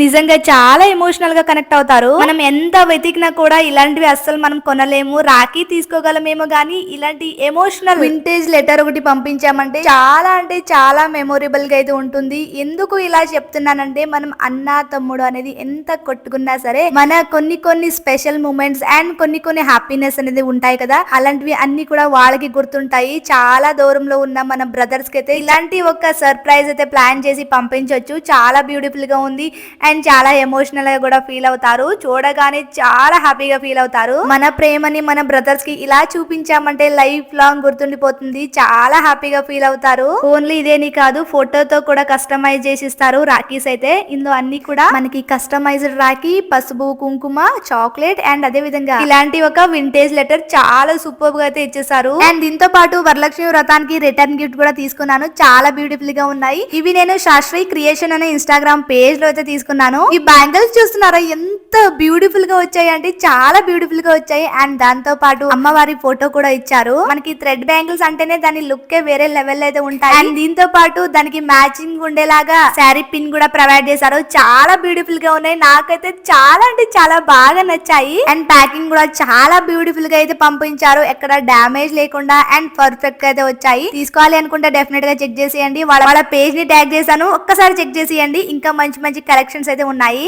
నిజంగా చాలా ఎమోషనల్గా కనెక్ట్ అవుతారు. మనం ఎంత వెతికినా కూడా ఇలాంటివి అస్సలు మనం కొనలేము. రాఖీ తీసుకోగలమేమో గానీ ఇలాంటి ఎమోషనల్ వింటేజ్ లెటర్ ఒకటి పంపించామంటే చాలా అంటే చాలా మెమొరబుల్గా అయితే ఉంటుంది. ఎందుకు ఇలా చెప్తున్నానంటే మనం అన్న తమ్ముడు అనేది ఎంత కొట్టుకున్నా సరే మన కొన్ని కొన్ని స్పెషల్ మూమెంట్స్ అండ్ కొన్ని కొన్ని హ్యాపీనెస్ అనేది ఉంటాయి కదా. అలాంటివి అన్ని కూడా వాళ్ళకి గుర్తుంటాయి. చాలా దూరంలో ఉన్న మన బ్రదర్స్కి అయితే ఇలాంటి ఒక సర్ప్రైజ్ అయితే ప్లాన్ చేసి పంపించవచ్చు చాలా బ్యూటిఫుల్గా ఉంది. అండ్ చాలా ఎమోషనల్గా కూడా ఫీల్ అవుతారు. చూడగానే చాలా హ్యాపీగా ఫీల్ అవుతారు. మన ప్రేమని మన బ్రదర్స్కి ఇలా చూపించామంటే లైఫ్ లాంగ్ గుర్తుండిపోతుంది. చాలా హ్యాపీగా ఫీల్ అవుతారు. ఓన్లీ ఇదేని కాదు ఫోటోతో కూడా కస్టమైజ్ చేసి ఇస్తారు రాఖీస్ అయితే. ఇందులో అన్ని కూడా మనకి కస్టమైజ్డ్ రాఖీ పసుపు కుంకుమ చాక్లెట్ అండ్ అదే విధంగా ఇలాంటి ఒక వింటేజ్ లెటర్ చాలా సూపర్గా అయితే ఇచ్చేసారు అండ్ దీంతో పాటు వరలక్ష్మి వ్రతానికి రిటర్న్ గిఫ్ట్ కూడా తీసుకున్నాను. చాలా బ్యూటిఫుల్గా ఉన్నాయి. ఇవి నేను శాస్త్రి క్రియేషన్ అనే ఇన్స్టాగ్రామ్ పేజ్లో అయితే తీసుకున్నాను. ఈ బ్యాంగిల్స్ చూస్తున్నారా? ఎంత ఎంత బ్యూటిఫుల్గా వచ్చాయి అంటే చాలా బ్యూటిఫుల్గా వచ్చాయి. అండ్ దాంతో పాటు అమ్మవారి ఫోటో కూడా ఇచ్చారు. మనకి థ్రెడ్ బ్యాంగిల్స్ అంటేనే దాని లుక్ వేరే లెవెల్ అయితే ఉంటాయి. అండ్ దీంతో పాటు దానికి మ్యాచింగ్ ఉండేలాగా శారీ పిన్ కూడా ప్రొవైడ్ చేశారు. చాలా బ్యూటిఫుల్గా ఉన్నాయి. నాకైతే చాలా అంటే చాలా బాగా నచ్చాయి. అండ్ ప్యాకింగ్ కూడా చాలా బ్యూటిఫుల్గా అయితే పంపించారు. ఎక్కడ డామేజ్ లేకుండా అండ్ పర్ఫెక్ట్గా అయితే వచ్చాయి. తీసుకోవాలి అనుకుంటే డెఫినెట్గా చెక్ చేసేయండి. వాళ్ళ వాళ్ళ పేజ్ని ట్యాగ్ చేశాను. ఒక్కసారి చెక్ చేసేయండి. ఇంకా మంచి మంచి కలెక్షన్స్ అయితే ఉన్నాయి.